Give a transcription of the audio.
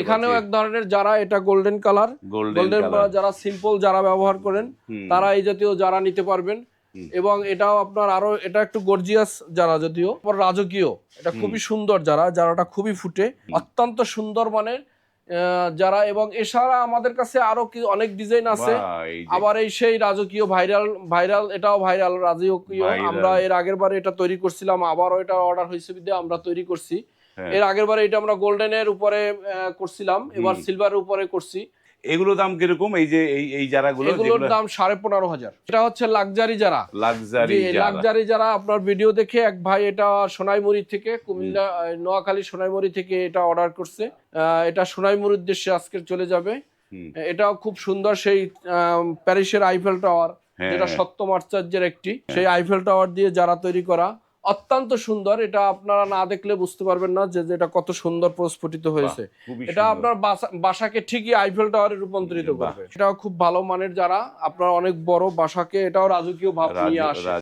এখানেও এক ধরনের যারা এটা গোল্ডেন কালার গোল্ডেন কালার যারা সিম্পল যারা ব্যবহার করেন তারা এই জাতীয় যারা নিতে পারবেন। এবং এটাও আপনার আরও এটা একটু গর্জিয়াস যারা যদিও রাজকীয়। এটা খুবই সুন্দর যারা যারাটা খুবই ফুটে অত্যন্ত সুন্দর মানের যারা এবং এছাড়া আমাদের কাছে আরও কি অনেক ডিজাইন আছে। আবার এই সেই রাজকীয় ভাইরাল ভাইরাল এটাও ভাইরাল রাজকীয়। আমরা এর আগের বারে এটা তৈরি করছিলাম আবারও এটা অর্ডার হয়েছে বিধে আমরা তৈরি করছি। এর আগের বারে এটা আমরা গোল্ডেনের উপরে করছিলাম এবার সিলভারের উপরে করছি। এগুলো দাম কীরকম? এই যে এই এই যারাগুলো এগুলোর দাম সাড়ে পনেরো হাজার। এটা হচ্ছে লাক্সারি যারা লাক্সারি লাক্সারি যারা আপনার ভিডিও দেখে এক ভাই এটা সোনাইমুড়ি থেকে কুমিল্লা নোয়াখালী সোনাইমুড়ি থেকে এটা অর্ডার করছে। এটা সোনাইমুড়ির উদ্দেশ্যে আজকে চলে যাবে। এটাও খুব সুন্দর সেই প্যারিসের আইফেল টাওয়ার হ্যাঁ, যেটা হ্যাঁ। সত্যম আশ্চর্যের একটি। সেই আইফেল টাওয়ার দিয়ে যারা তৈরি করা। অত্যন্ত সুন্দর। এটা আপনারা না দেখলে বুঝতে পারবেন না যে এটা কত সুন্দর প্রস্ফুটিত হয়েছে। এটা আপনার বাসা- বাসাকে ঠিকই আইফেল টাওয়ারে রূপান্তরিত করবে। এটাও খুব ভালো মানের যারা আপনার অনেক বড় বাসাকে এটাও রাজকীয় ভাব নিয়ে আসে।